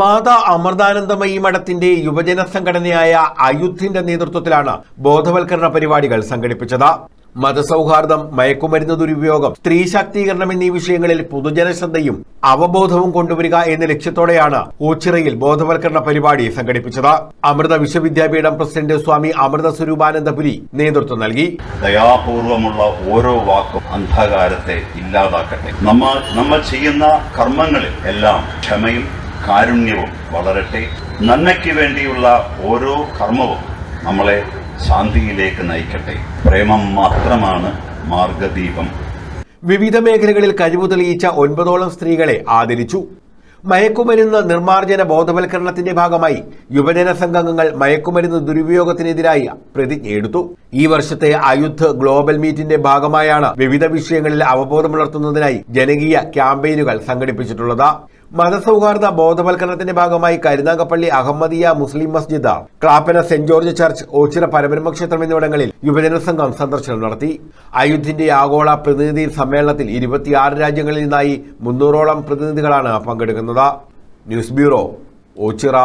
മാതാ അമൃതാനന്ദമയി മഠത്തിന്റെ യുവജന സംഘടനയായ അയുദ്ധിന്റെ നേതൃത്വത്തിലാണ് ബോധവൽക്കരണ പരിപാടികൾ സംഘടിപ്പിച്ചത്. മതസൗഹാർദ്ദം മയക്കുമരുന്ന് ദുരുപയോഗം സ്ത്രീ ശാക്തീകരണം എന്നീ വിഷയങ്ങളിൽ പൊതുജന ശ്രദ്ധയും അവബോധവും കൊണ്ടുവരിക എന്ന ലക്ഷ്യത്തോടെയാണ് ഓച്ചിറയിൽ ബോധവൽക്കരണ പരിപാടി സംഘടിപ്പിച്ചത്. അമൃത വിശ്വവിദ്യാപീഠം പ്രസിഡന്റ് സ്വാമി അമൃത സ്വരൂപാനന്ദപുരി നേതൃത്വം നൽകി. ദയാപൂർവമുള്ള ഓരോ വാക്കും അന്ധകാരത്തെ ഇല്ലാതാക്കട്ടെ. നമ്മൾ നമ്മൾ ചെയ്യുന്ന കർമ്മങ്ങളിൽ എല്ലാം ക്ഷമയും കാരുണ്യവും വളരട്ടെ. നന്മയ്ക്ക് വേണ്ടിയുള്ള ഓരോ കർമ്മവും നമ്മളെ ശാന്തിയിലേക്ക് നയിക്കട്ടെ. പ്രേമം മാത്രമാണ് മാർഗദീപം. വിവിധ മേഖലകളിൽ കഴിവ് തെളിയിച്ച ഒൻപതോളം സ്ത്രീകളെ ആദരിച്ചു. മയക്കുമരുന്ന് നിർമ്മാർജന ബോധവൽക്കരണത്തിന്റെ ഭാഗമായി യുവജന സംഘങ്ങൾ മയക്കുമരുന്ന് ദുരുപയോഗത്തിനെതിരായി പ്രതിജ്ഞയെടുത്തു. ഈ വർഷത്തെ അയുദ്ധ് ഗ്ലോബൽ മീറ്റിന്റെ ഭാഗമായാണ് വിവിധ വിഷയങ്ങളിൽ അവബോധമുണർത്തുന്നതിനായി ജനകീയ ക്യാമ്പയിനുകൾ സംഘടിപ്പിച്ചിട്ടുള്ളത്. മതസൗഹാർദ്ദ ബോധവൽക്കരണത്തിന്റെ ഭാഗമായി Karunagappally Ahmadiyya Muslim Masjid Clappana saint George church Ochira Parabrahma ക്ഷേത്രം എന്നിവിടങ്ങളിൽ യുവജന സംഘം സന്ദർശനം നടത്തി. അയുദ്ധിന്റെ ആഗോള പ്രതിനിധി സമ്മേളനത്തിൽ ഇരുപത്തിയാറ് രാജ്യങ്ങളിൽ നിന്നായി മുന്നൂറോളം പ്രതിനിധികളാണ് പങ്കെടുക്കുന്നത്. News bureau Ochira.